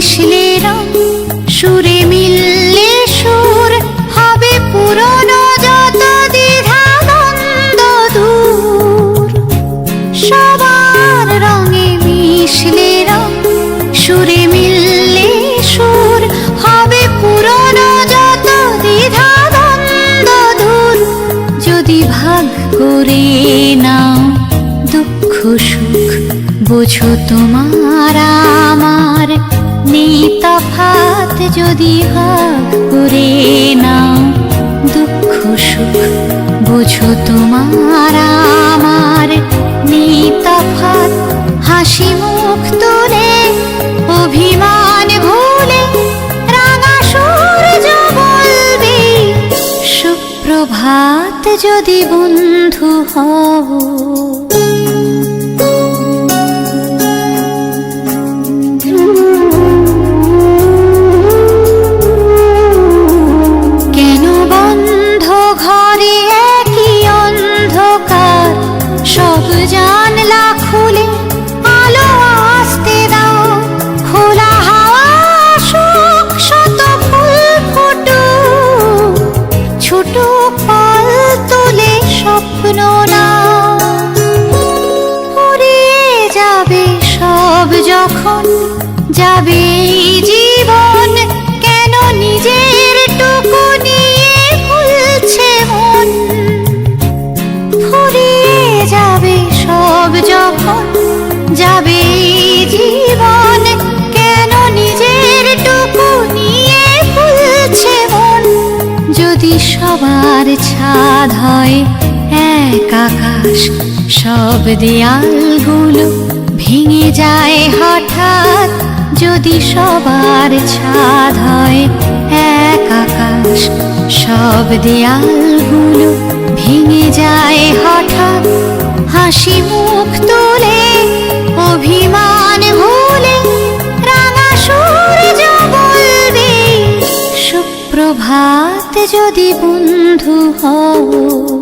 মিশলে রং, সুরে মিললে সুর, হবে পুরনো যত দ্বিধা দূর। সবার রঙে মিশলে রং, সুরে মিললে সুর, হবে পুরনো যত দ্বিধা দূর। যদি ভাগ করে নাও দুঃখ সুখ, বোঝো তোমার আমার নেই তফাত যদি ভাগ করে দুঃখ সুখ, বোঝো তোমার আমার নেই তফাত হাসি মুখ তুলে অভিমান ভুলে রাঙা সূর্য বলবে, সুপ্রভাত যদি বন্ধু হও। যখন যাবে জীবন, কেন নিজের টুকু নিয়ে ভুলছে মন? ফুরিয়ে যাবে সব যখন যাবে জীবন, কেন নিজের টুকু নিয়ে ভুলছে মন? যদি সবার ছাদ হয় এক আকাশ, সব দেয়ালগুলো ভেঙে যায় হঠাৎ যদি সবার ছাদ হয় এক আকাশ, সব দেয়ালগুলো ভেঙে যায় হঠাৎ। হাসি মুখ তুলে, অভিমান ভুলে রাঙা সূর্য বলবে, সুপ্রভাত যদি বন্ধু হও।